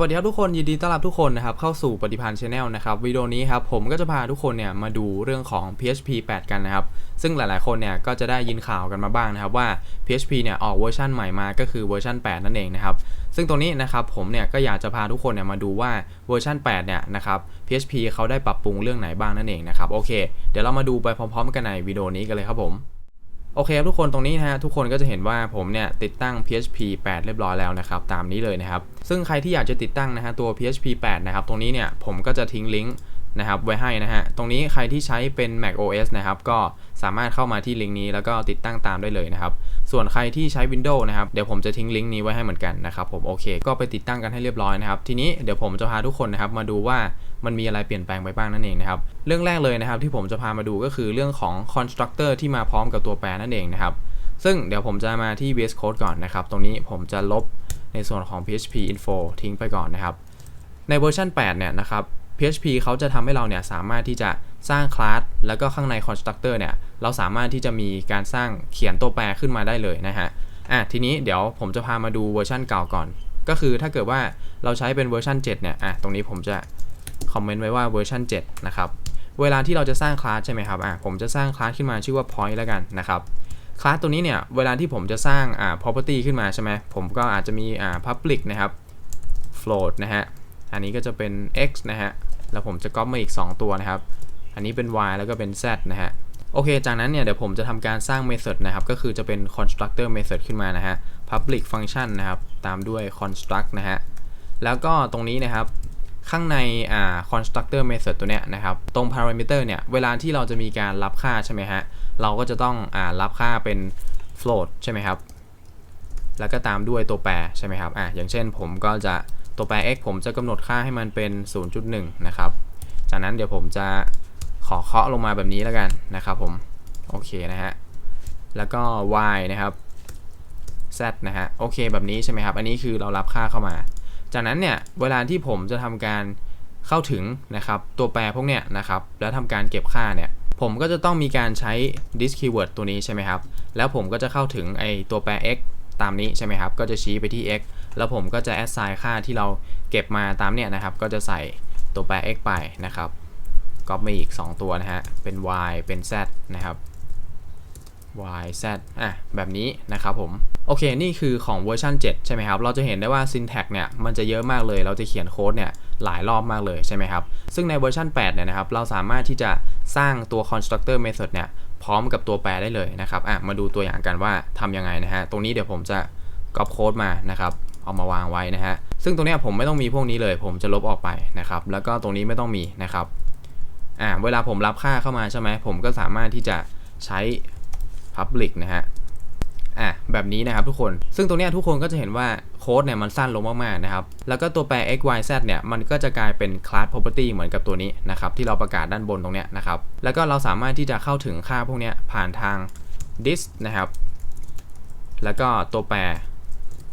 สวัสดีครับทุกคนยินดีต้อนรับทุกคนนะครับเข้าสู่ปฏิพันธ์ชาแนลนะครับวิดีโอนี้ครับผมก็จะพาทุกคนเนี่ยมาดูเรื่องของ PHP 8 กันนะครับ ซึ่งหลายๆคนเนี่ยก็จะได้ยินข่าวกันมาบ้างนะครับว่า PHP เนี่ยออกเวอร์ชันใหม่มาก็คือเวอร์ชัน8 นั่นเองนะครับซึ่งตรงนี้นะครับผมเนี่ยก็อยากจะพาทุกคนเนี่ยมาดูว่าเวอร์ชัน8 เนี่ยนะครับ PHP เขาได้ปรับปรุงเรื่องไหนบ้างนั่นเองนะครับโอเค เดี๋ยวเรามาดูไปพร้อม ๆ กันในวิดีโอนี้กันเลยครับผม โอเคครับทุกคนตรงนี้นะฮะทุกคนก็จะเห็นว่าผมเนี่ยติดตั้ง PHP 8 เรียบร้อยแล้วนะครับตามนี้เลยนะครับ ซึ่งใครที่อยากจะติดตั้งนะฮะตัว PHP 8 นะครับตรงนี้เนี่ยผมก็จะทิ้งลิงก์นะครับไว้ให้นะฮะ ตรงนี้ใครที่ใช้เป็น Mac OS นะครับ ก็สามารถเข้ามาที่ลิงก์นี้แล้วก็ติดตั้งตามได้เลยนะครับ ส่วนใครที่ใช้ Windows นะครับ เดี๋ยวผมจะทิ้งลิงก์นี้ไว้ให้เหมือนกันนะครับผม โอเค ก็ไปติดตั้งกันให้เรียบร้อยนะครับ ทีนี้เดี๋ยวผมจะพาทุกคนนะครับมาดูว่า มันมีอะไรเปลี่ยนแปลงไปบ้างนั่นเองนะครับเรื่องแรกเลยนะครับที่ผมจะพามาดูก็คือเรื่องของ constructor ที่มาพร้อมกับตัวแปรนั่นเองนะครับซึ่งเดี๋ยวผมจะมาที่ VS Code ก่อนนะครับ ตรงนี้ผมจะลบในส่วนของ PHP info ทิ้งไปก่อนนะครับ ในเวอร์ชัน8 เนี่ยนะครับ PHP เขาจะทำให้เราเนี่ยสามารถที่จะสร้างคลาสแล้วก็ข้างใน constructor เนี่ย เราสามารถที่จะมีการสร้างเขียนตัวแปรขึ้นมาได้เลยนะฮะ อะทีนี้เดี๋ยวผมจะพามาดูเวอร์ชันเก่าก่อน ก็คือถ้าเกิดว่าเราใช้เป็นเวอร์ชัน7 เนี่ย อะตรงนี้ผมจะ คอมเมนต์ไว้ว่าเวอร์ชัน7นะครับเวลาที่เราจะสร้างคลาสใช่ไหมครับอะผมจะสร้างคลาสขึ้นมาชื่อว่า point แล้วกันนะครับคลาสตัวนี้เนี่ยเวลาที่ผมจะสร้างอ่า property ขึ้นมาใช่ไหมผมก็อาจจะมีอ่า public นะครับ float นะฮะอันนี้ก็จะเป็น x นะฮะแล้วผมจะก๊อปมาอีก 2 ตัวนะครับ อันนี้เป็น y แล้วก็เป็น z นะฮะโอเค จากนั้นเนี่ยเดี๋ยวผมจะทำการสร้าง method นะครับ ก็คือจะเป็น constructor method ขึ้นมานะฮะ public function นะครับ ตามด้วย construct นะฮะ แล้วก็ตรงนี้นะครับ ข้างในอ่า constructor method ตัวเนี้ยนะครับ ตรง parameter เนี่ย เวลาที่เราจะมีการรับค่าใช่ไหมฮะ เราก็จะต้องอ่ารับค่าเป็น float ใช่ไหมครับ แล้วก็ตามด้วยตัวแปรใช่ไหมครับ อะอย่างเช่นผมก็จะตัวแปร x ผมจะกำหนดค่าให้มันเป็น 0.1 นะครับ จากนั้นเดี๋ยวผมจะขอเคาะลงมาแบบนี้แล้วกันนะครับผม โอเคนะฮะ แล้วก็ y นะครับ z นะฮะ โอเคแบบนี้ใช่ไหมครับ อันนี้คือเรารับค่าเข้ามา จากนั้นเนี่ยเวลาที่ผมจะทำการเข้าถึงนะครับตัวแปรพวกเนี้ยนะครับแล้วทำการเก็บค่าเนี่ยผมก็จะต้องมีการใช้ this keyword ตัวนี้ใช่ไหมครับ แล้วผมก็จะเข้าถึงไอตัวแปร x ตามนี้ใช่ไหมครับ ก็จะชี้ไปที่ x แล้วผมก็จะ assign ค่าที่เราเก็บมาตามเนี่ยนะครับ ก็จะใส่ตัวแปร x ไปนะครับ ก็มาอีก 2 ตัวนะฮะ เป็น y เป็น z นะครับ y z อะแบบนี้นะครับผม โอเค นี่คือของเวอร์ชัน7 ใช่ไหมครับ เราจะเห็นได้ว่า syntax เนี่ย มันจะเยอะมากเลย เราจะเขียนโค้ดเนี่ยหลายรอบมากเลยใช่ไหมครับ ซึ่งในเวอร์ชัน8 เนี่ยนะครับ เราสามารถที่จะสร้างตัว constructor method เนี่ย พร้อมกับตัวแปรได้เลยนะครับ อะ มาดูตัวอย่างกันว่าทำยังไงนะฮะ ตรงนี้เดี๋ยวผมจะก๊อปโค้ดมานะครับ เอามาวางไว้นะฮะ ซึ่งตรงนี้ผมไม่ต้องมีพวกนี้เลย ผมจะลบออกไปนะครับ แล้วก็ตรงนี้ไม่ต้องมีนะครับ อ่า เวลาผมรับค่าเข้ามาใช่ไหมผมก็สามารถที่จะใช้ public นะฮะอะแบบนี้นะครับทุกคน ซึ่งตรงเนี้ยทุกคนก็จะเห็นว่าโค้ดเนี่ยมันสั้นลงมากๆนะครับ แล้วก็ตัวแปร x y z เนี่ยมันก็จะกลายเป็น class property เหมือนกับตัวนี้นะครับที่เราประกาศด้านบนตรงเนี้ยนะครับ แล้วก็เราสามารถที่จะเข้าถึงค่าพวกเนี้ยผ่านทาง this นะครับ แล้วก็ตัวแปร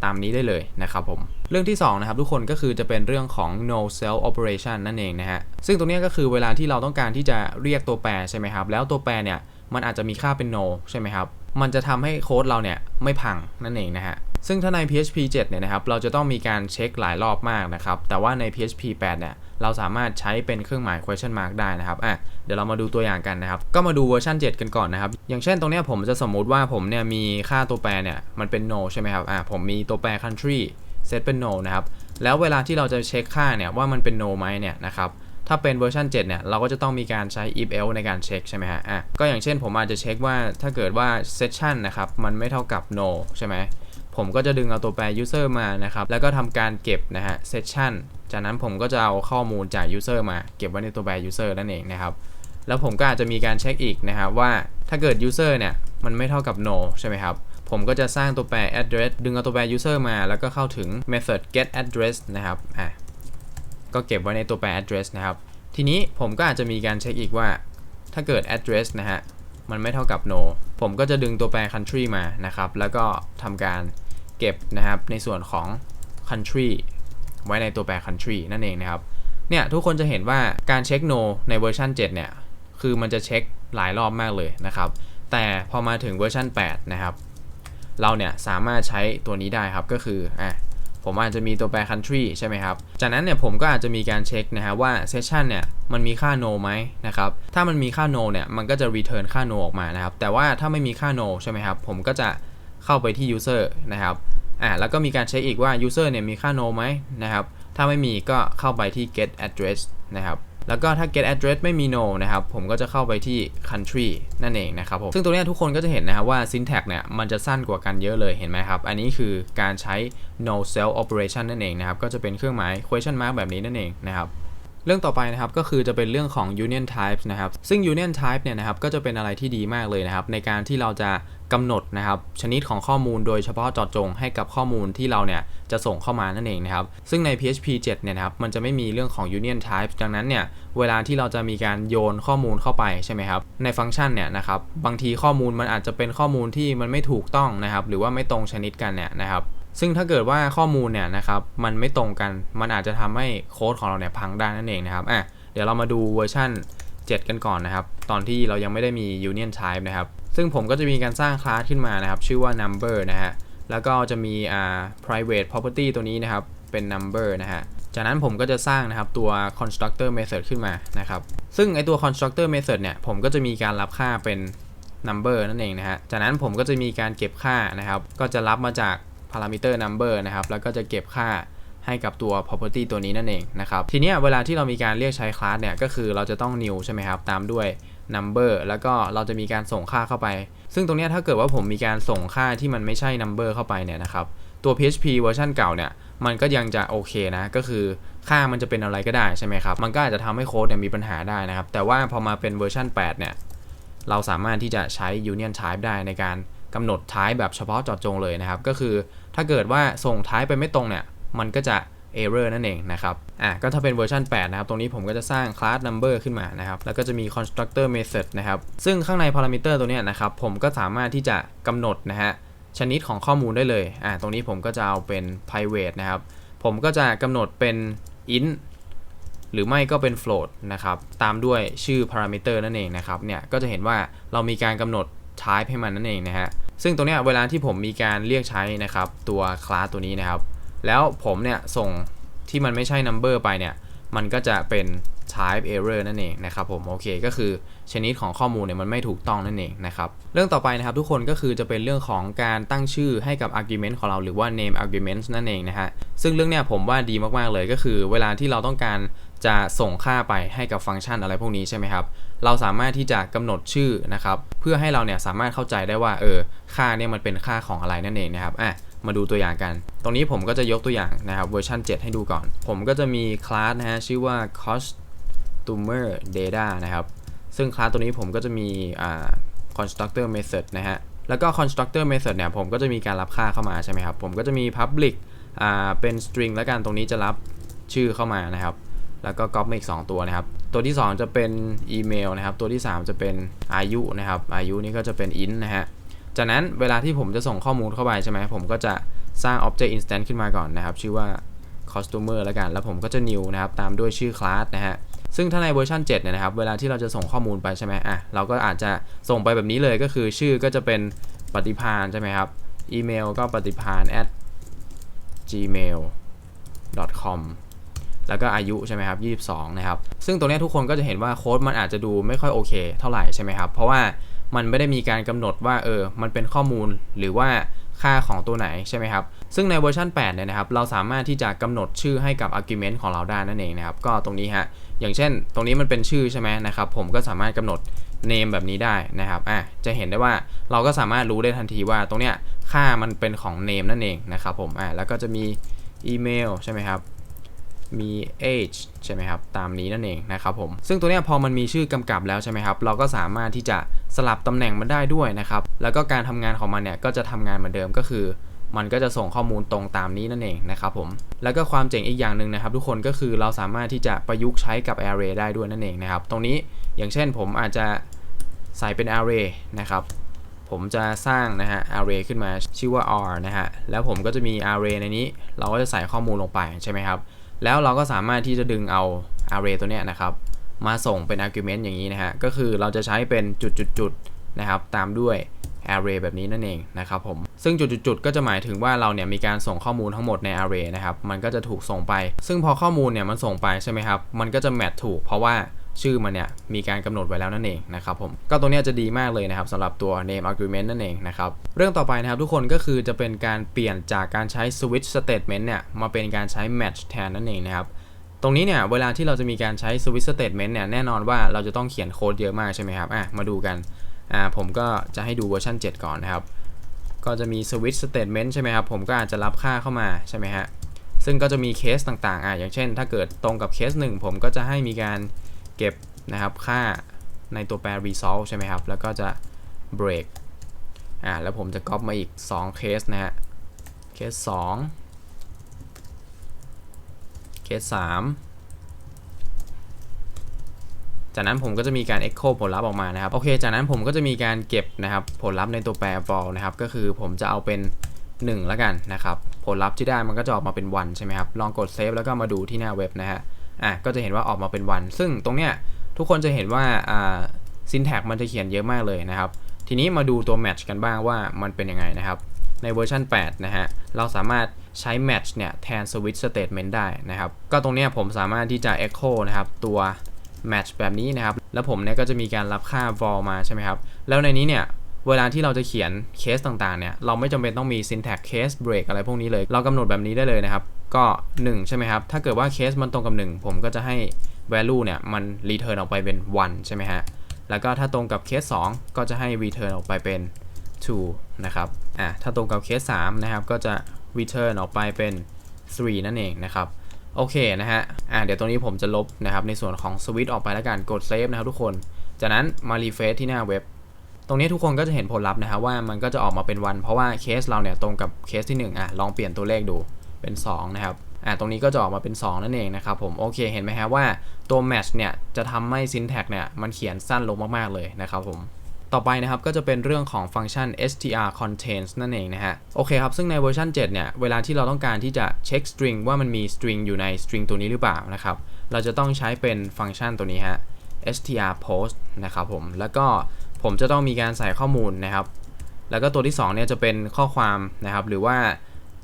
ตามนี้ได้เลยนะครับผม เรื่องที่2นะครับทุกคนก็คือจะเป็นเรื่องของ no self operation นั่นเองนะฮะ ซึ่งตรงเนี้ยก็คือเวลาที่เราต้องการที่จะเรียกตัวแปรใช่ไหมครับ แล้วตัวแปรเนี่ย มันอาจจะมีค่าเป็น no ใช่ไหมครับ มันจะทำให้โค้ดเราเนี่ยไม่พังนั่นเองนะฮะ ซึ่งถ้าใน PHP 7 เนี่ยนะครับ เราจะต้องมีการเช็คหลายรอบมากนะครับ แต่ว่าใน PHP 8 เนี่ย เราสามารถใช้เป็นเครื่องหมาย question mark ได้นะครับ อะ เดี๋ยวเรามาดูตัวอย่างกันนะครับ ก็มาดูเวอร์ชัน7 กันก่อนนะครับ อย่างเช่นตรงเนี้ยผมจะสมมุติว่าผมเนี่ยมีค่าตัวแปรเนี่ย มันเป็น no ใช่ไหมครับ อะ ผมมีตัวแปร country set เป็น no นะครับ แล้วเวลาที่เราจะเช็คค่าเนี่ยว่ามันเป็น no ไหมเนี่ยนะครับ ถ้าเป็นเวอร์ชัน7เนี่ยเราก็จะต้องมีการใช้ if else ในการเช็คใช่ไหมฮะอะก็อย่างเช่นผมอาจจะเช็คว่าถ้าเกิดว่า session นะครับมันไม่เท่ากับ no ใช่ไหมผมก็จะดึงเอาตัวแปร user มานะครับ แล้วก็ทำการเก็บนะฮะ session จากนั้นผมก็จะเอาข้อมูลจาก user มา เก็บไว้ในตัวแปร user นั่นเองนะครับ แล้วผมก็อาจจะมีการเช็คอีกนะครับว่าถ้าเกิด user เนี่ยมันไม่เท่ากับ no ใช่ไหมครับผมก็จะสร้างตัวแปร address ดึงเอาตัวแปร user มา แล้วก็เข้าถึง method get address นะครับอะ ก็เก็บไว้ในตัวแปร address นะครับ ทีนี้ผมก็อาจจะมีการเช็คอีกว่า ถ้าเกิด address นะฮะ มันไม่เท่ากับ no ผมก็จะดึงตัวแปร country มานะครับ แล้วก็ทำการเก็บนะครับในส่วนของ country ไว้ในตัวแปร country นั่นเองนะครับ เนี่ยทุกคนจะเห็นว่าการเช็ค no ในเวอร์ชัน7 เนี่ย คือมันจะเช็คหลายรอบมากเลยนะครับ แต่พอมาถึงเวอร์ชัน8 นะครับ เราเนี่ยสามารถใช้ตัวนี้ได้ครับ ก็คืออะ ผมอาจจะมีตัวแปร country ใช่ไหมครับ จากนั้นเนี่ยผมก็อาจจะมีการเช็คนะฮะว่า session เนี่ยมันมีค่า no ไหมนะครับ ถ้ามันมีค่า no เนี่ยมันก็จะ return ค่า no ออกมานะครับ แต่ว่าถ้าไม่มีค่า no ใช่ไหมครับ ผมก็จะเข้าไปที่ user นะครับอ่าแล้วก็มีการเช็คอีกว่า user เนี่ยมีค่า no ไหมนะครับ ถ้าไม่มีก็เข้าไปที่ get address นะครับ แล้วก็ถ้า get address ไม่มี no นะครับ ผมก็จะเข้าไปที่ country นั่นเองนะครับผม ซึ่งตรงนี้ทุกคนก็จะเห็นนะครับว่า syntax เนี่ย มันจะสั้นกว่ากันเยอะเลย เห็นไหมครับ อันนี้คือการใช้ no self operation นั่นเองนะครับ ก็จะเป็นเครื่องหมาย question mark แบบนี้นั่นเองนะครับ เรื่องต่อไปนะครับก็คือจะเป็นเรื่องของ union types นะครับ ซึ่ง union type เนี่ยนะครับก็จะเป็นอะไรที่ดีมากเลยนะครับในการที่เราจะกำหนดนะครับชนิดของข้อมูลโดยเฉพาะเจาะจงให้กับข้อมูลที่เราเนี่ยจะส่งเข้ามานั่นเองนะครับซึ่งใน PHP 7 เนี่ยนะครับมันจะไม่มีเรื่องของ union types ดังนั้นเนี่ยเวลาที่เราจะมีการโยนข้อมูลเข้าไปใช่ไหมครับในฟังก์ชันเนี่ยนะครับบางทีข้อมูลมันอาจจะเป็นข้อมูลที่มันไม่ถูกต้องนะครับหรือว่าไม่ตรงชนิดกันเนี่ยนะครับ ซึ่งถ้าเกิดว่าข้อมูลเนี่ยนะครับมันไม่ตรงกันมันอาจจะทำให้โค้ดของเราเนี่ยพังได้นั่นเองนะครับอะเดี๋ยวเรามาดูเวอร์ชัน7 กันก่อนนะครับ ตอนที่เรายังไม่ได้มี union type นะครับ ซึ่งผมก็จะมีการสร้างคลาสขึ้นมานะครับ ชื่อว่า number นะฮะแล้วก็จะมีอ่า private property ตัวนี้นะครับเป็น number นะฮะจากนั้นผมก็จะสร้างนะครับตัว constructor method ขึ้นมานะครับ ซึ่งไอตัว constructor method เนี่ยผมก็จะมีการรับค่าเป็น number นั่นเองนะฮะจากนั้นผมก็จะมีการเก็บค่านะครับ ก็จะรับมาจาก parameter number นะครับ แล้วก็จะเก็บค่าให้กับตัว property ตัวนี้นั่นเองนะครับ ทีนี้เวลาที่เรามีการเรียกใช้คลาสเนี่ย ก็คือเราจะต้อง new ใช่ไหมครับ ตามด้วย number แล้วก็เราจะมีการส่งค่าเข้าไป ซึ่งตรงนี้ถ้าเกิดว่าผมมีการส่งค่าที่มันไม่ใช่ number เข้าไปเนี่ยนะครับ ตัว PHP เวอร์ชันเก่าเนี่ย มันก็ยังจะโอเคนะ ก็คือค่ามันจะเป็นอะไรก็ได้ใช่ไหมครับ มันก็อาจจะทำให้โค้ดเนี่ยมีปัญหาได้นะครับ แต่ว่าพอมาเป็นเวอร์ชัน8เนี่ย เราสามารถที่จะใช้ union type ได้ในการ กำหนด type แบบเฉพาะเจาะจงเลยนะครับ ก็คือถ้าเกิดว่าส่ง type ไปไม่ตรงเนี่ย มันก็จะ error นั่นเองนะครับ อะ ก็ถ้าเป็นเวอร์ชัน8 นะครับ ตรงนี้ผมก็จะสร้าง class number ขึ้นมานะครับ แล้วก็จะมี constructor method นะครับ ซึ่งข้างใน parameter ตัวเนี้ยนะครับ ผมก็สามารถที่จะกำหนดนะฮะ ชนิดของข้อมูลได้เลย อะ ตรงนี้ผมก็จะเอาเป็น private นะครับ ผมก็จะกำหนดเป็น int หรือไม่ก็เป็น float นะครับ ตามด้วยชื่อ parameter นั่นเองนะครับ เนี่ย ก็จะเห็นว่าเรามีการกำหนด type ให้มันนั่นเองนะฮะ ซึ่งตรงนี้เวลาที่ผมมีการเรียกใช้นะครับตัว class ตัวนี้นะครับ แล้วผมเนี่ยส่งที่มันไม่ใช่ number ไปเนี่ย มันก็จะเป็น type error นั่นเองนะครับผมโอเคก็คือชนิดของข้อมูลเนี่ยมันไม่ถูกต้องนั่นเองนะครับเรื่องต่อไปนะครับทุกคนก็คือจะเป็นเรื่องของการตั้งชื่อให้กับ argument ของเราหรือว่า name arguments นั่นเองนะฮะซึ่งเรื่องเนี้ยผมว่าดีมากๆเลยก็คือเวลาที่เราต้องการ จะส่งค่าไปให้กับฟังก์ชันอะไรพวกนี้ใช่ไหมครับ เราสามารถที่จะกำหนดชื่อนะครับ เพื่อให้เราเนี่ยสามารถเข้าใจได้ว่าเออค่าเนี่ยมันเป็นค่าของอะไรนั่นเองนะครับอะมาดูตัวอย่างกัน ตรงนี้ผมก็จะยกตัวอย่างนะครับเวอร์ชัน7 ให้ดูก่อน ผมก็จะมีคลาสนะฮะชื่อว่า customer data นะครับ ซึ่งคลาสตัวนี้ผมก็จะมีอ่า constructor method นะฮะ แล้วก็ constructor method เนี่ยผมก็จะมีการรับค่าเข้ามาใช่ไหมครับ ผมก็จะมี public อ่าเป็น string แล้วกัน ตรงนี้จะรับชื่อเข้ามานะครับ แล้วก็ก๊อปมาอีก 2 ตัวนะครับ ตัวที่ 2 จะเป็นอีเมลนะครับ ตัวที่ 3 จะเป็นอายุนะครับ อายุนี่ก็จะเป็น int นะฮะ จากนั้นเวลาที่ผมจะส่งข้อมูลเข้าไปใช่ไหม ผมก็จะสร้าง object instance ขึ้นมาก่อนนะครับ ชื่อว่า customer แล้วกัน แล้วผมก็จะ new นะครับ ตามด้วยชื่อ class นะฮะ ซึ่งถ้าในเวอร์ชัน7เนี่ยนะครับ เวลาที่เราจะส่งข้อมูลไปใช่ไหมอะ เราก็อาจจะส่งไปแบบนี้เลย ก็คือชื่อก็จะเป็นปฏิพานใช่ไหมครับ อีเมลก็ปฏิพาน at gmail com แล้วก็อายุใช่ไหมครับ 22 นะครับ ซึ่งตรงนี้ทุกคนก็จะเห็นว่าโค้ดมันอาจจะดูไม่ค่อยโอเค เท่าไหร่ใช่ไหมครับ เพราะว่ามันไม่ได้มีการกำหนดว่าเออ มันเป็นข้อมูลหรือว่าค่าของตัวไหนใช่ไหมครับ ซึ่งในเวอร์ชัน8เนี่ยนะครับ เราสามารถที่จะกำหนดชื่อให้กับ argument ของเราได้นั่นเองนะครับ ก็ตรงนี้ฮะ อย่างเช่น ตรงนี้มันเป็นชื่อใช่ไหมนะครับ ผมก็สามารถกำหนด name แบบนี้ได้นะครับ อะ จะเห็นได้ว่าเราก็สามารถรู้ได้ทันทีว่าตรงเนี้ยค่ามันเป็นของ name นั่นเองนะครับผม อะ แล้วก็จะมีอีเมลใช่ไหมครับ มี age ใช่ไหมครับ ตามนี้นั่นเองนะครับผม ซึ่งตัวนี้พอมันมีชื่อกำกับแล้วใช่ไหมครับ เราก็สามารถที่จะสลับตำแหน่งมันได้ด้วยนะครับ แล้วก็การทำงานของมันเนี่ยก็จะทำงานเหมือนเดิมก็คือ มันก็จะส่งข้อมูลตรงตามนี้นั่นเองนะครับผม แล้วก็ความเจ๋งอีกอย่างหนึ่งนะครับ ทุกคนก็คือเราสามารถที่จะประยุกต์ใช้กับ array ได้ด้วยนั่นเองนะครับ ตรงนี้อย่างเช่นผมอาจจะใส่เป็น array นะครับผมจะสร้างนะฮะ array ขึ้นมาชื่อว่า r นะฮะ แล้วผมก็จะมี array ในนี้ เราก็จะใส่ข้อมูลลงไปใช่ไหมครับ แล้วเราก็สามารถที่จะดึงเอา array ตัวเนี้ยนะครับ มาส่งเป็น argument อย่างนี้นะฮะ ก็คือเราจะใช้เป็นจุดๆๆนะครับ ตามด้วย array แบบนี้นั่นเองนะครับผม ซึ่งจุดๆๆก็จะหมายถึงว่าเราเนี่ยมีการส่งข้อมูลทั้งหมดใน array นะครับ มันก็จะถูกส่งไป ซึ่งพอข้อมูลเนี่ยมันส่งไปใช่ไหมครับ มันก็จะแมทถูกเพราะว่า ชื่อมันเนี่ยมีการกำหนดไว้แล้วนั่นเองนะครับผมก็ตัวนี้จะดีมากเลยนะครับสำหรับตัว name argument นั่นเองนะครับเรื่องต่อไปนะครับทุกคนก็คือจะเป็นการเปลี่ยนจากการใช้ switch statement เนี่ยมาเป็นการใช้ match แทนนั่นเองนะครับตรงนี้เนี่ยเวลาที่เราจะมีการใช้ switch statement เนี่ยแน่นอนว่าเราจะต้องเขียนโค้ดเยอะมากใช่ไหมครับอะมาดูกันอ่าผมก็จะให้ดูเวอร์ชัน7 ก่อนนะครับก็จะมี switch statement ใช่ไหมครับผมก็อาจจะรับค่าเข้ามาใช่ไหมฮะซึ่งก็จะมีเคสต่างๆอะอย่างเช่น ถ้าเกิดตรงกับเคสหนึ่งผมก็จะให้มีการ เก็บนะครับค่าในตัวแปร result ใช่ไหมครับ แล้วก็จะ break อ่าแล้วผมจะก๊อปมาอีก 2 เคสนะฮะ เคส 2 เคส 3 จากนั้นผมก็จะมีการ echo ผลลัพธ์ออกมานะครับ โอเค จากนั้นผมก็จะมีการเก็บนะครับ ผลลัพธ์ในตัวแปร for นะครับ ก็คือผมจะเอาเป็น 1 แล้วกันนะครับ ผลลัพธ์ที่ได้มันก็จะออกมาเป็น1ใช่ไหมครับ ลองกด save แล้วก็มาดูที่หน้าเว็บนะฮะ อะก็จะเห็นว่าออกมาเป็น1ซึ่งตรงเนี้ยทุกคนจะเห็นว่าอ่า syntax มันจะเขียนเยอะมากเลยนะครับ ทีนี้มาดูตัว match กันบ้างว่ามันเป็นยังไงนะครับ ในเวอร์ชัน8 นะฮะ เราสามารถใช้ match เนี่ยแทน switch statement ได้นะครับ ก็ตรงเนี้ยผมสามารถที่จะ echo นะครับ ตัว match แบบนี้นะครับ แล้วผมเนี่ยก็จะมีการรับค่า vol มาใช่ไหมครับ แล้วในนี้เนี่ยเวลาที่เราจะเขียนเคสต่างๆเนี่ย เราไม่จำเป็นต้องมี syntax case break อะไรพวกนี้เลย เรากำหนดแบบนี้ได้เลยนะครับ ก็ 1 ใช่ไหมครับ ถ้าเกิดว่าเคสมันตรงกับ 1 ผมก็จะให้ value เนี่ย มัน return ออกไปเป็น 1 ใช่ไหมฮะ แล้วก็ถ้าตรงกับเคส 2 ก็จะให้ return ออกไปเป็น 2 นะครับ อะ ถ้าตรงกับเคส 3 นะครับ ก็จะ return ออกไปเป็น 3 นั่นเองนะครับโอเคนะฮะ อะเดี๋ยวตรงนี้ผมจะลบนะครับในส่วนของ switch ออกไปแล้วกัน กด save นะครับทุกคน จากนั้นมา refresh ที่หน้าเว็บ ตรงนี้ทุกคนก็จะเห็นผลลัพธ์นะครับว่ามันก็จะออกมาเป็นวัน เพราะว่าเคสเราเนี่ยตรงกับเคสที่1อะลองเปลี่ยนตัวเลขดู เป็น 2 นะครับอะตรงนี้ก็จะออกมาเป็น 2 นั่นเองนะครับผมโอเคเห็นไหมฮะว่าตัว match เนี่ยจะทำให้ syntax เนี่ยมันเขียนสั้นลงมาก ๆ เลยนะครับผมต่อไปนะครับก็จะเป็นเรื่องของฟังก์ชัน str contains นั่นเองนะฮะโอเคครับซึ่งในเวอร์ชัน7เนี่ยเวลาที่เราต้องการที่จะเช็ค string ว่ามันมี string อยู่ใน string ตัวนี้หรือเปล่านะครับเราจะต้องใช้เป็นฟังก์ชันตัวนี้ฮะ str post นะครับผมแล้วก็ผมจะต้องมีการใส่ข้อมูลนะครับ แล้วก็ตัวที่2เนี่ยจะเป็นข้อความนะครับหรือว่า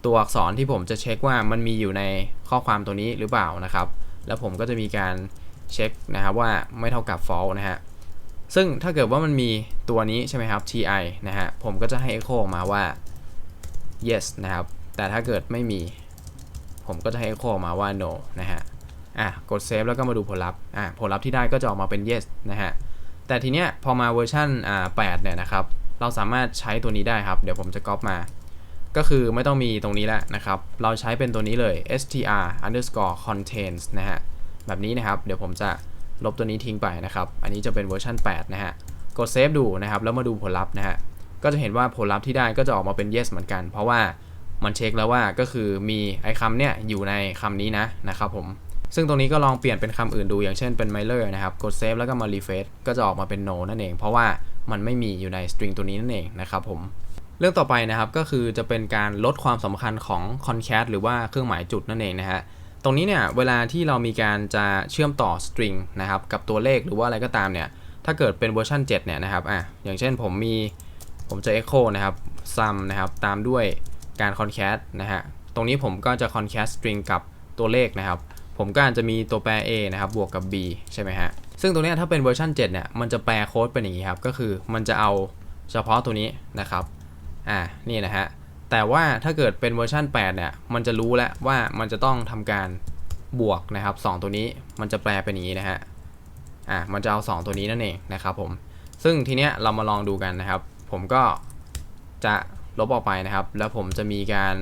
ตัวอักษรที่ผมจะเช็คว่ามันมีอยู่ในข้อความตัวนี้หรือเปล่านะครับ แล้วผมก็จะมีการเช็คนะครับว่าไม่เท่ากับ false นะฮะซึ่งถ้าเกิดว่ามันมีตัวนี้ใช่ไหมครับ ti นะฮะผมก็จะให้ echo ออกมาว่า yes นะครับ แต่ถ้าเกิดไม่มี ผมก็จะให้ echo ออกมาว่า no นะฮะอะกด save แล้วก็มาดูผลลัพธ์อะผลลัพธ์ที่ได้ก็จะออกมาเป็น yes นะฮะแต่ทีเนี้ยพอมาเวอร์ชันอ่า8เนี่ยนะครับ เราสามารถใช้ตัวนี้ได้ครับ เดี๋ยวผมจะก๊อปมา ก็คือไม่ต้องมีตรงนี้แล้วนะครับ เราใช้เป็นตัวนี้เลย str underscore contains นะฮะ แบบนี้นะครับ เดี๋ยวผมจะลบตัวนี้ทิ้งไปนะครับ อันนี้จะเป็นเวอร์ชัน8 นะฮะ กดเซฟดูนะครับ แล้วมาดูผลลัพธ์นะฮะ ก็จะเห็นว่าผลลัพธ์ที่ได้ก็จะออกมาเป็น yes เหมือนกัน เพราะว่ามันเช็คแล้วว่าก็คือมีไอ้คำเนี่ยอยู่ในคำนี้นะนะครับผม ซึ่งตรงนี้ก็ลองเปลี่ยนเป็นคำอื่นดู อย่างเช่นเป็น m i l e r นะครับ กด save แล้วก็มา refresh ก็จะออกมาเป็น no นั่นเอง เพราะว่ามันไม่มีอยู่ใน string ตัวนี้นั่นเองนะครับผม เรื่องต่อไปนะครับก็คือจะเป็นการลดความสำคัญของ concat หรือว่าเครื่องหมายจุดนั่นเองนะฮะตรงนี้เนี่ยเวลาที่เรามีการจะเชื่อมต่อ string นะครับกับตัวเลขหรือว่าอะไรก็ตามเนี่ยถ้าเกิดเป็นเวอร์ชัน7เนี่ยนะครับอะอย่างเช่นผมมีผมจะ echo นะครับ sum นะครับตามด้วยการ concat นะฮะตรงนี้ผมก็จะ concat string กับตัวเลขนะครับ ผมก็อาจจะมีตัวแปร a นะครับบวกกับ b ใช่ไหมฮะซึ่งตรงนี้ถ้าเป็นเวอร์ชัน7เนี่ยมันจะแปลโค้ดเป็นอย่างนี้ครับก็คือมันจะเอาเฉพาะตัวนี้นะครับ อ่านี่นะฮะแต่ว่าถ้าเกิดเป็นเวอร์ชัน8เนี่ยมันจะรู้แล้วว่ามันจะต้องทำการบวกนะครับ 2 ตัวนี้มันจะแปลเป็นอย่างนี้นะฮะอ่ามันจะเอา 2 ตัวนี้นั่นเองนะครับผมซึ่งทีเนี้ยเรามาลองดูกันนะครับ ผมก็จะลบออกไปนะครับ แล้วผมจะมีการ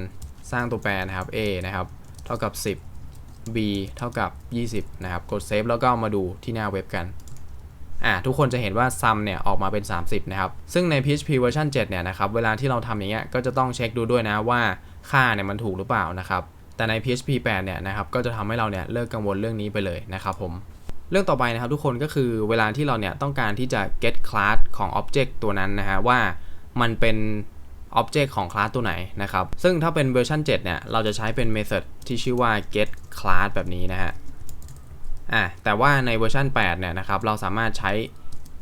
สร้างตัวแปรนะครับ a นะครับ เท่ากับ 10 b เท่ากับ 20 นะครับ กดเซฟแล้วก็มาดูที่หน้าเว็บกัน อ่าทุกคนจะเห็นว่า sum เนี่ยออกมาเป็น 30 นะครับ ซึ่งใน PHP เวอร์ชัน7เนี่ยนะครับ เวลาที่เราทำอย่างเงี้ยก็จะต้องเช็คดูด้วยนะว่าค่าเนี่ยมันถูกหรือเปล่านะครับ แต่ใน PHP 8เนี่ยนะครับก็จะทำให้เราเนี่ยเลิกกังวลเรื่องนี้ไปเลยนะครับผมเรื่องต่อไปนะครับทุกคนก็คือเวลาที่เราเนี่ยต้องการที่จะ get class ของ object ตัวนั้นนะฮะว่ามันเป็น object ของ class ตัวไหนนะครับ ซึ่งถ้าเป็นเวอร์ชัน7เนี่ยเราจะใช้เป็น method ที่ชื่อว่า get class แบบนี้นะฮะ อะแต่ว่าในเวอร์ชัน8เนี่ยนะครับเราสามารถใช้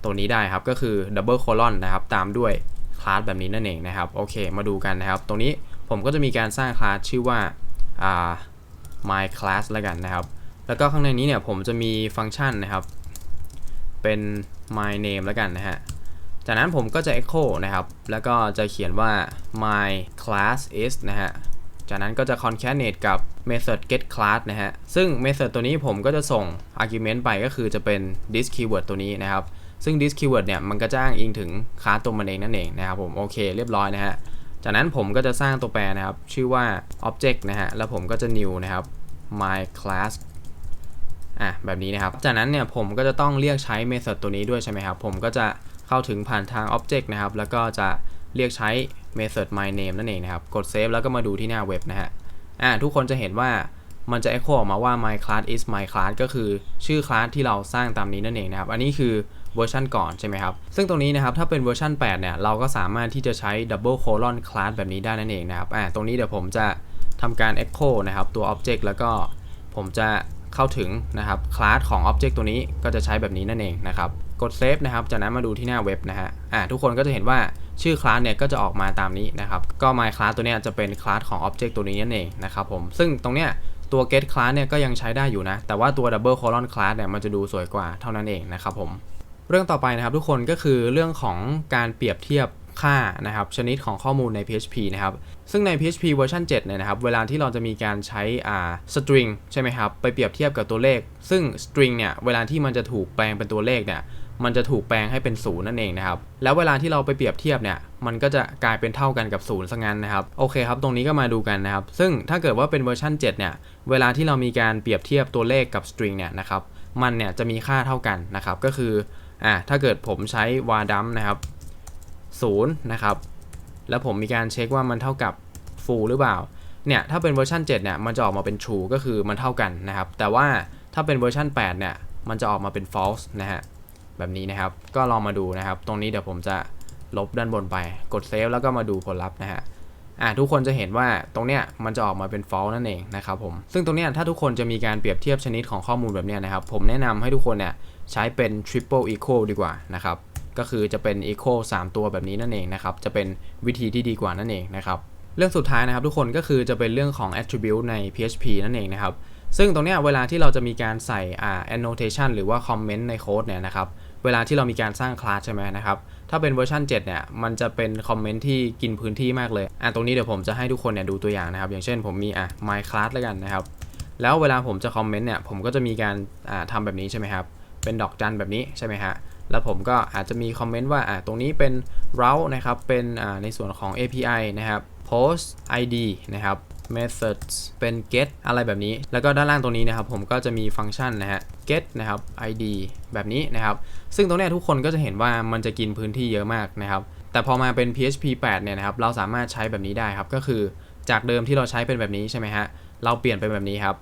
ตัวนี้ได้ครับก็คือ double colon นะครับตามด้วยคลาสแบบนี้นั่นเองนะครับโอเคมาดูกันนะครับ ตรงนี้ผมก็จะมีการสร้างคลาสชื่อว่าอ่า my class แล้วกันนะครับ แล้วก็ข้างในนี้เนี่ยผมจะมีฟังก์ชันนะครับ เป็น my name แล้วกันนะฮะจากนั้นผมก็จะ echo นะครับ แล้วก็จะเขียนว่า my class is นะฮะ จากนั้นก็จะ concatenate กับ method get class นะฮะ ซึ่ง method ตัวนี้ผมก็จะส่ง argument ไปก็คือจะเป็น this keyword ตัวนี้นะครับ ซึ่ง this keyword เนี่ยมันก็จะอ้างอิงถึงคลาสตัวมันเองนั่นเองนะครับผมโอเคเรียบร้อยนะฮะ จากนั้นผมก็จะสร้างตัวแปรนะครับ ชื่อว่า object นะฮะ แล้วผมก็จะ new นะครับ my class อะแบบนี้นะครับ จากนั้นเนี่ยผมก็จะต้องเรียกใช้ method ตัวนี้ด้วยใช่ไหมครับ ผมก็จะเข้าถึงผ่านทาง object นะครับ แล้วก็จะ เรียกใช้ method my name นั่นเองนะครับ กด save แล้วก็มาดูที่หน้าเว็บนะฮะ อะทุกคนจะเห็นว่ามันจะ echo ออกมาว่า my class is my class ก็คือชื่อคลาสที่เราสร้างตามนี้นั่นเองนะครับ อันนี้คือเวอร์ชันก่อนใช่ไหมครับ ซึ่งตรงนี้นะครับ ถ้าเป็นเวอร์ชัน8 เนี่ย เราก็สามารถที่จะใช้ double colon class แบบนี้ได้นั่นเองนะครับ อะตรงนี้เดี๋ยวผมจะทำการ echo นะครับ ตัว object แล้วก็ผมจะเข้าถึงนะครับคลาสของ object ตัวนี้ก็จะใช้แบบนี้นั่นเองนะครับ กด save นะครับ จากนั้นมาดูที่หน้าเว็บนะฮะอะทุกคนก็จะเห็นว่า ชื่อคลาสเนี่ยก็จะออกมาตามนี้นะครับ ก็ my class ตัวนี้จะเป็นคลาสของ object ตัวนี้นั่นเองนะครับผม ซึ่งตรงเนี้ยตัว get class เนี่ยก็ยังใช้ได้อยู่นะ แต่ว่าตัว double colon class เนี่ยมันจะดูสวยกว่าเท่านั้นเองนะครับผม เรื่องต่อไปนะครับทุกคนก็คือเรื่องของการเปรียบเทียบค่านะครับชนิดของข้อมูลใน PHP นะครับ ซึ่งใน PHP เวอร์ชัน7เนี่ยนะครับ เวลาที่เราจะมีการใช้อ่า string ใช่ไหมครับ ไปเปรียบเทียบกับตัวเลข ซึ่ง string เนี่ย เวลาที่มันจะถูกแปลงเป็นตัวเลขเนี่ย มันจะถูกแปลงให้เป็นศูนย์นั่นเองนะครับแล้วเวลาที่เราไปเปรียบเทียบเนี่ยมันก็จะกลายเป็นเท่ากันกับศูนย์ซะงั้นนะครับโอเคครับตรงนี้ก็มาดูกันนะครับซึ่งถ้าเกิดว่าเป็นเวอร์ชัน7เนี่ยเวลาที่เรามีการเปรียบเทียบตัวเลขกับ string เนี่ยนะครับมันเนี่ยจะมีค่าเท่ากันนะครับก็คืออ่าถ้าเกิดผมใช้ var dum นะครับ0นะครับแล้วผมมีการเช็คว่ามันเท่ากับ full หรือเปล่าเนี่ยถ้าเป็นเวอร์ชัน7เนี่ยมันจะออกมาเป็น true ก็คือมันเท่ากันนะครับแต่ว่าถ้าเป็นเวอร์ชัน8เนี่ยมันจะออกมาเป็น false นะฮะ แบบนี้นะครับ ก็ลองมาดูนะครับ ตรงนี้เดี๋ยวผมจะลบด้านบนไป กด save แล้วก็มาดูผลลัพธ์นะฮะอ่าทุกคนจะเห็นว่าตรงเนี้ยมันจะออกมาเป็น false นั่นเองนะครับผมซึ่งตรงเนี้ยถ้าทุกคนจะมีการเปรียบเทียบชนิดของข้อมูลแบบเนี้ยนะครับ ผมแนะนำให้ทุกคนเนี่ยใช้เป็น triple equal ดีกว่านะครับก็คือจะเป็น equal 3 ตัวแบบนี้นั่นเองนะครับจะเป็นวิธีที่ดีกว่านั่นเองนะครับเรื่องสุดท้ายนะครับทุกคนก็คือจะเป็นเรื่องของ attribute ใน PHP นั่นเองนะครับซึ่งตรงเนี้ยเวลาที่เราจะมีการใส่อ่า annotation หรือว่า comment ในโค้ดเนี่ยนะครับ เวลาที่เรามีการสร้างคลาสใช่ไหมนะครับถ้าเป็นเวอร์ชัน7เนี่ยมันจะเป็นคอมเมนต์ที่กินพื้นที่มากเลยอะตรงนี้เดี๋ยวผมจะให้ทุกคนเนี่ยดูตัวอย่างนะครับ อย่างเช่นผมมีอะ my class แล้วกันนะครับ แล้วเวลาผมจะคอมเมนต์เนี่ยผมก็จะมีการอ่าทำแบบนี้ใช่ไหมครับ เป็นดอกจันแบบนี้ใช่ไหมฮะแล้วผมก็อาจจะมีคอมเมนต์ว่าอะตรงนี้เป็น route นะครับเป็นอ่าในส่วนของ API นะครับ post id นะครับ methods เป็น get อะไรแบบนี้ แล้วก็ด้านล่างตรงนี้นะครับผมก็จะมีฟังก์ชันนะฮะ get นะครับ id แบบนี้นะครับ ซึ่งตรงเนี้ยทุกคนก็จะเห็นว่ามันจะกินพื้นที่เยอะมากนะครับ แต่พอมาเป็น PHP 8 เนี่ยนะครับ เราสามารถใช้แบบนี้ได้ครับ ก็คือจากเดิมที่เราใช้เป็นแบบนี้ใช่ไหมฮะ เราเปลี่ยนเป็นแบบนี้ครับ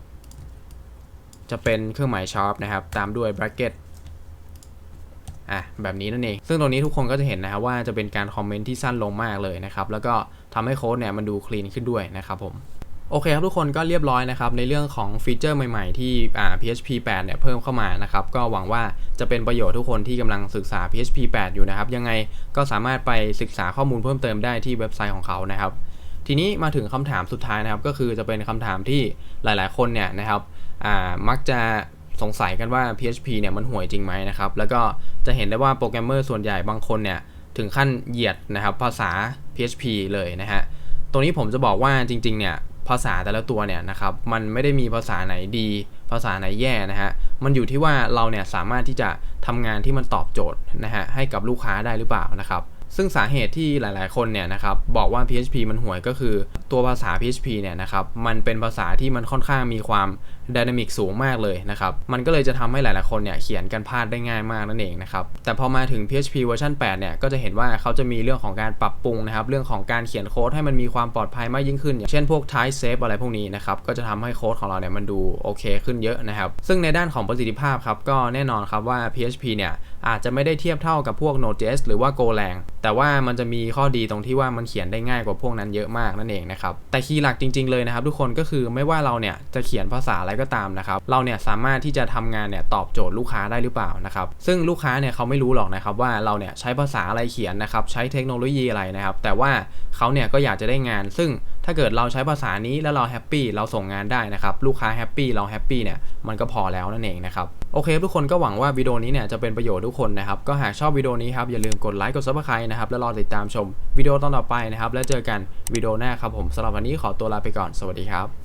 จะเป็นเครื่องหมายชาร์ปนะครับ ตามด้วย bracket อะแบบนี้นั่นเอง ซึ่งตรงนี้ทุกคนก็จะเห็นนะครับว่าจะเป็นการคอมเมนต์ที่สั้นลงมากเลยนะครับแล้วก็ทำให้โค้ดเนี่ยมันดูคลีนขึ้นด้วยนะครับผมโอเคครับทุกคนก็เรียบร้อยนะครับในเรื่องของฟีเจอร์ใหม่ๆที่อ่า PHP 8 เนี่ยเพิ่มเข้ามานะครับก็หวังว่าจะเป็นประโยชน์ทุกคนที่กำลังศึกษา PHP 8 อยู่นะครับยังไงก็สามารถไปศึกษาข้อมูลเพิ่มเติมได้ที่เว็บไซต์ของเขานะครับทีนี้มาถึงคำถามสุดท้ายนะครับก็คือจะเป็นคำถามที่หลายๆ คนเนี่ยนะครับอ่ามักจะ สงสัยกันว่า PHP เนี่ยมันห่วยจริงไหมนะครับ แล้วก็จะเห็นได้ว่าโปรแกรมเมอร์ส่วนใหญ่บางคนเนี่ยถึงขั้นเหยียดนะครับภาษา PHP เลยนะฮะ ตรงนี้ผมจะบอกว่าจริงๆเนี่ยภาษาแต่ละตัวเนี่ยนะครับมันไม่ได้มีภาษาไหนดี ภาษาไหนแย่นะฮะ มันอยู่ที่ว่าเราเนี่ยสามารถที่จะทำงานที่มันตอบโจทย์นะฮะให้กับลูกค้าได้หรือเปล่านะครับ ซึ่งสาเหตุที่หลายๆ คนเนี่ยนะครับบอกว่า PHP มันห่วยก็คือตัวภาษา PHP เนี่ยนะครับมันเป็นภาษาที่มันค่อนข้างมีความดินามิกสูงมากเลยนะครับ มันก็เลยจะทำให้หลายๆคนเนี่ยเขียนกันพลาดได้ง่ายมากนั่นเองนะครับ แต่พอมาถึง PHP เวอร์ชัน8เนี่ย ก็จะเห็นว่าเขาจะมีเรื่องของการปรับปรุงนะครับ เรื่องของการเขียนโค้ดให้มันมีความปลอดภัยมากยิ่งขึ้น อย่างเช่นพวก type safe อะไรพวกนี้นะครับ ก็จะทำให้โค้ดของเราเนี่ยมันดูโอเคขึ้นเยอะนะครับ ซึ่งในด้านของประสิทธิภาพครับ ก็แน่นอนครับว่า PHP เนี่ย อาจจะไม่ได้เทียบเท่ากับพวก Node.js หรือว่า Golang แต่ว่ามันจะมีข้อดีตรงที่ว่ามันเขียนได้ง่ายกว่าพวกนั้นเยอะมากนั่นเองนะครับ แต่คีย์หลักจริง ๆเลยนะครับ ทุกคนก็คือไม่ว่าเราเนี่ยจะเขียนภาษาอะไรก็ตามนะครับ เราเนี่ยสามารถที่จะทำงานเนี่ยตอบโจทย์ลูกค้าได้หรือเปล่านะครับ ซึ่งลูกค้าเนี่ยเขาไม่รู้หรอกนะครับว่าเราเนี่ยใช้ภาษาอะไรเขียนนะครับ ใช้เทคโนโลยีอะไรนะครับ แต่ว่าเขาเนี่ยก็อยากจะได้งาน ซึ่งถ้าเกิดเราใช้ภาษานี้แล้วเราแฮปปี้เราส่งงานได้นะครับ ลูกค้าแฮปปี้เราแฮปปี้เนี่ยมันก็พอแล้วนั่นเองนะครับ โอเคทุกคนก็หวังว่าวิดีโอนี้เนี่ยจะเป็นประโยชน์ทุกคนนะครับ ก็หากชอบวิดีโอนี้ครับอย่าลืมกดไลค์กดซับสไครต์นะครับแล้วรอติดตามชมวิดีโอตอนต่อไปนะครับแล้วเจอกันวิดีโอหน้าครับผมสำหรับวันนี้ขอตัวลาไปก่อนสวัสดีครับ